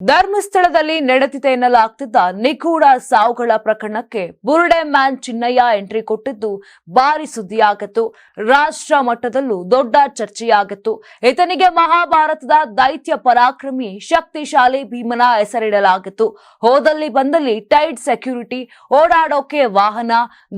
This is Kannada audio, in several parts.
ಧರ್ಮಸ್ಥಳದಲ್ಲಿ ನಡೆದಿದೆ ಎನ್ನಲಾಗ್ತಿದ್ದ ನಿಗೂಢ ಸಾವುಗಳ ಪ್ರಕರಣಕ್ಕೆ ಬುರುಡೆ ಮ್ಯಾನ್ ಚಿನ್ನಯ್ಯ ಎಂಟ್ರಿ ಕೊಟ್ಟಿದ್ದು ಭಾರಿ ಸುದ್ದಿಯಾಗಿತ್ತು. ರಾಷ್ಟ್ರ ಮಟ್ಟದಲ್ಲೂ ದೊಡ್ಡ ಚರ್ಚೆಯಾಗಿತ್ತು. ಈತನಿಗೆ ಮಹಾಭಾರತದ ದೈತ್ಯ ಪರಾಕ್ರಮಿ, ಶಕ್ತಿಶಾಲಿ ಭೀಮನ ಹೆಸರಿಡಲಾಗಿತ್ತು. ಹೋದಲ್ಲಿ ಬಂದಲ್ಲಿ ಟೈಟ್ ಸೆಕ್ಯೂರಿಟಿ, ಓಡಾಡೋಕೆ ವಾಹನ,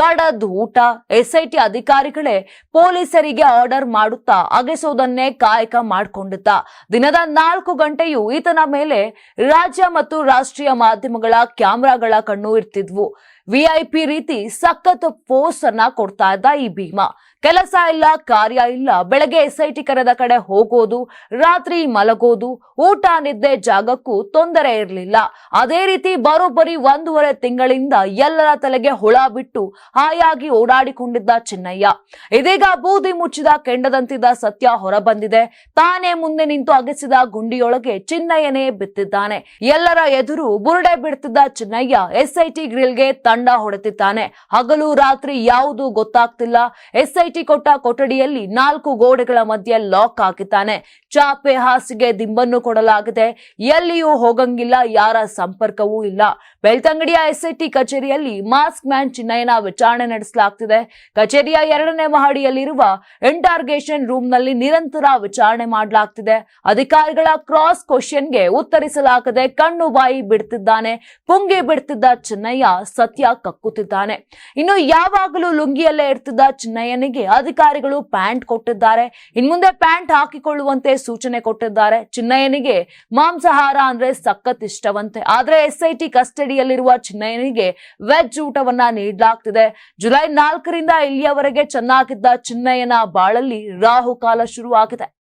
ಗಡದ್ ಊಟ, ಎಸ್ಐಟಿ ಅಧಿಕಾರಿಗಳೇ ಪೊಲೀಸರಿಗೆ ಆರ್ಡರ್ ಮಾಡುತ್ತಾ ಅಗೆಸೋದನ್ನೇ ಕಾಯಕ ಮಾಡಿಕೊಂಡಿದ್ದ. ದಿನದ ನಾಲ್ಕು ಗಂಟೆಯೂ ಈತನ ಮೇಲೆ ರಾಜ್ಯ ಮತ್ತು ರಾಷ್ಟ್ರೀಯ ಮಾಧ್ಯಮಗಳ ಕ್ಯಾಮ್ರಾಗಳ ಕಣ್ಣು ಇರ್ತಿದ್ವು. ವಿಐಪಿ ರೀತಿ ಸಖತ್ ಫೋರ್ಸ್ ಅನ್ನ ಕೊಡ್ತಾ ಇದ್ದ ಈ ಭೀಮಾ. ಕೆಲಸ ಇಲ್ಲ, ಕಾರ್ಯ ಇಲ್ಲ. ಬೆಳಗ್ಗೆ ಎಸ್ಐಟಿ ಕರೆದ ಕಡೆ ಹೋಗೋದು, ರಾತ್ರಿ ಮಲಗೋದು, ಊಟ ನಿದ್ದೆ ಜಾಗಕ್ಕೂ ತೊಂದರೆ ಇರಲಿಲ್ಲ. ಅದೇ ರೀತಿ ಬರೋಬ್ಬರಿ ಒಂದೂವರೆ ತಿಂಗಳಿಂದ ಎಲ್ಲರ ತಲೆಗೆ ಹುಳ ಬಿಟ್ಟು ಹಾಯಾಗಿ ಓಡಾಡಿಕೊಂಡಿದ್ದ ಚಿನ್ನಯ್ಯ. ಇದೀಗ ಬೂದಿ ಮುಚ್ಚಿದ ಕೆಂಡದಂತಿದ್ದ ಸತ್ಯ ಹೊರಬಂದಿದೆ. ತಾನೇ ಮುಂದೆ ನಿಂತು ಅಗೆಸಿದ ಗುಂಡಿಯೊಳಗೆ ಚಿನ್ನಯ್ಯನೇ ಬಿತ್ತಿದ್ದಾನೆ. ಎಲ್ಲರ ಎದುರು ಬುರುಡೆ ಬಿಡ್ತಿದ್ದ ಚಿನ್ನಯ್ಯ ಎಸ್ಐಟಿ ಗ್ರಿಲ್ಗೆ ತಂಡ ಹೊಡೆತಿದ್ದಾನೆ ಹಗಲು ರಾತ್ರಿ ಯಾವುದು ಗೊತ್ತಾಗ್ತಿಲ್ಲ. ಎಸ್ಐಟಿ ಕೊಟ್ಟ ಕೊಠಡಿಯಲ್ಲಿ ನಾಲ್ಕು ಗೋಡೆಗಳ ಮಧ್ಯೆ ಲಾಕ್ ಹಾಕಿದ್ದಾನೆ. ಚಾಪೆ ಹಾಸಿಗೆ ದಿಂಬನ್ನು ಕೊಡಲಾಗಿದೆ. ಎಲ್ಲಿಯೂ ಹೋಗಂಗಿಲ್ಲ, ಯಾರ ಸಂಪರ್ಕವೂ ಇಲ್ಲ. ಬೆಳ್ತಂಗಡಿಯ ಎಸ್ಐಟಿ ಕಚೇರಿಯಲ್ಲಿ ಮಾಸ್ಕ್ ಮ್ಯಾನ್ ಚಿನ್ನಯ್ಯನ ವಿಚಾರಣೆ ನಡೆಸಲಾಗ್ತಿದೆ. ಕಚೇರಿಯ ಎರಡನೇ ಮಹಡಿಯಲ್ಲಿರುವ ಇಂಟಾರ್ಗೇಷನ್ ರೂಮ್ನಲ್ಲಿ ನಿರಂತರ ವಿಚಾರಣೆ ಮಾಡಲಾಗ್ತಿದೆ. ಅಧಿಕಾರಿಗಳ ಕ್ರಾಸ್ ಕ್ವಶನ್ಗೆ ಉತ್ತರಿಸಲಾಗದೆ ಕಣ್ಣು ಬಾಯಿ ಬಿಡ್ತಿದ್ದಾನೆ. ಪುಂಗಿ ಬಿಡ್ತಿದ್ದ ಚಿನ್ನಯ್ಯ ಸತ್ಯ ಕಕ್ಕುತ್ತಿದ್ದಾನೆ. ಇನ್ನು ಯಾವಾಗಲೂ ಲುಂಗಿಯಲ್ಲೇ ಇರ್ತಿದ್ದ ಚಿನ್ನಯ್ಯನಿಗೆ ಅಧಿಕಾರಿಗಳು ಪ್ಯಾಂಟ್ ಕೊಟ್ಟಿದ್ದಾರೆ. ಇನ್ಮುಂದೆ ಪ್ಯಾಂಟ್ ಹಾಕಿಕೊಳ್ಳುವಂತೆ ಸೂಚನೆ ಕೊಟ್ಟಿದ್ದಾರೆ. ಚಿನ್ನಯ್ಯನಿಗೆ ಮಾಂಸಾಹಾರ ಅಂದ್ರೆ ಸಖತ್ ಇಷ್ಟವಂತೆ. ಆದ್ರೆ ಎಸ್ಐಟಿ ಕಸ್ಟಡಿಯಲ್ಲಿರುವ ಚಿನ್ನಯ್ಯನಿಗೆ ವೆಜ್ ಊಟವನ್ನ ನೀಡಲಾಗ್ತಿದೆ. ಜುಲೈ ನಾಲ್ಕರಿಂದ ಇಲ್ಲಿಯವರೆಗೆ ಚೆನ್ನಾಗಿದ್ದ ಚಿನ್ನಯ್ಯನ ಬಾಳಲ್ಲಿ ರಾಹುಕಾಲ ಶುರುವಾಗಿದೆ.